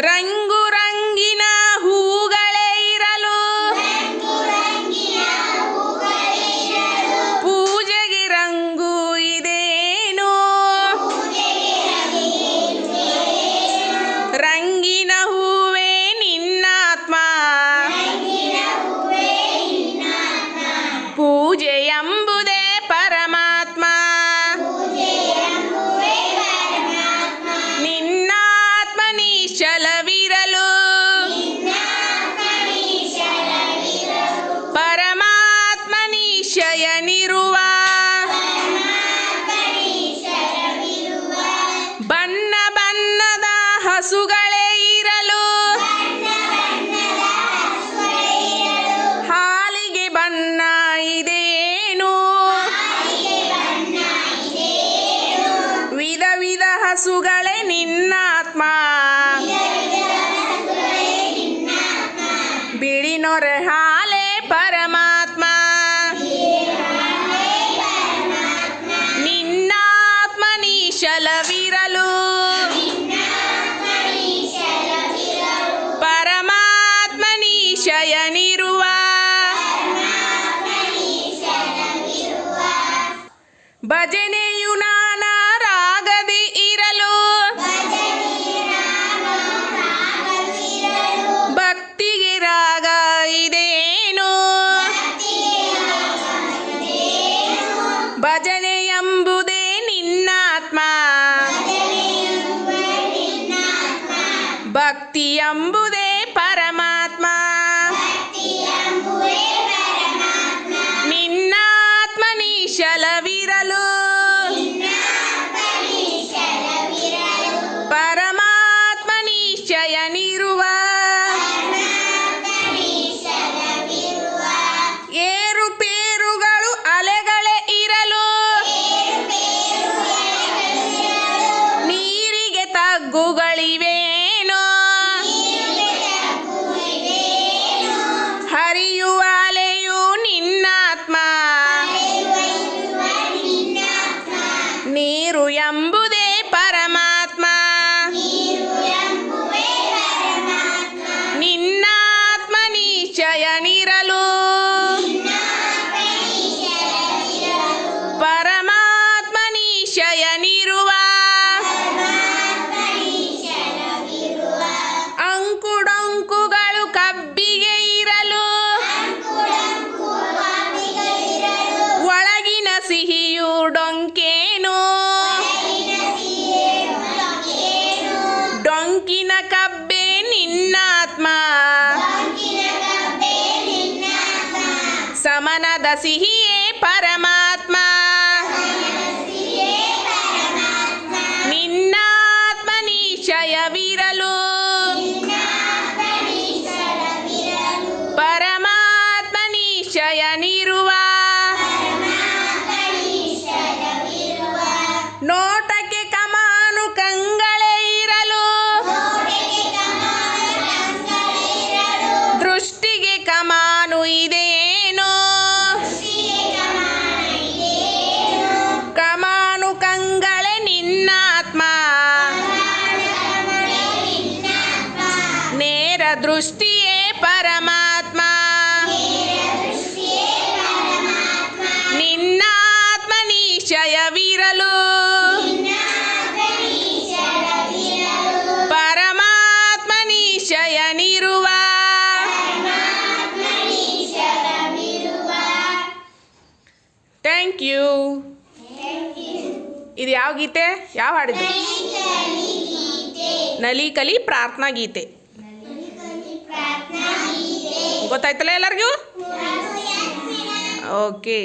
Rainha ಹಸುಗಳೇ ನಿನ್ನಾತ್ಮ. ಬಿಳಿ ನೊರೆ ಹಾಲೆ ಪರಮಾತ್ಮ. ನಿನ್ನಾತ್ಮ ನೀಶಲವಿರಲು ಪರಮಾತ್ಮ ನೀಶಯನಿರುವ ಭಜನೆಯು ನಾನಾ ಭಕ್ತಿ ಎಂಬುದೇ ಪರಮಾತ್ಮ. ನಿನ್ನಾತ್ಮ ನಿಶಲವಿರಲು ಪರಮಾತ್ಮ ನಿಶ್ಚಯನಿರುವ ಏರುಪೇರುಗಳು ಅಲೆಗಳೇ ಇರಲು. ನೀರಿಗೆ ಡೊಂಕಿನ ಕಬ್ಬೆ ನಿನ್ನಾತ್ಮ ಸಮನದ ಸಿಹಿಯೇ ಪರಮಾತ್ಮ ನೇರ ದೃಷ್ಟಿಯೇ ಪರಮಾತ್ಮ. ನಿನ್ನಾತ್ಮ ನಿಶಯವಿರಲು ಪರಮಾತ್ಮ ನಿಶಯನಿರುವ ಥ್ಯಾಂಕ್ ಯು. ಇದು ಯಾವ ಗೀತೆ? ಯಾವ ಹಾಡಿದ್ರು ನಲಿ ಕಲಿ ಪ್ರಾರ್ಥನಾ ಗೀತೆ. ಗೊತ್ತಾಯ್ತಲ್ಲ ಎಲ್ಲರಿಗೂ? ಓಕೆ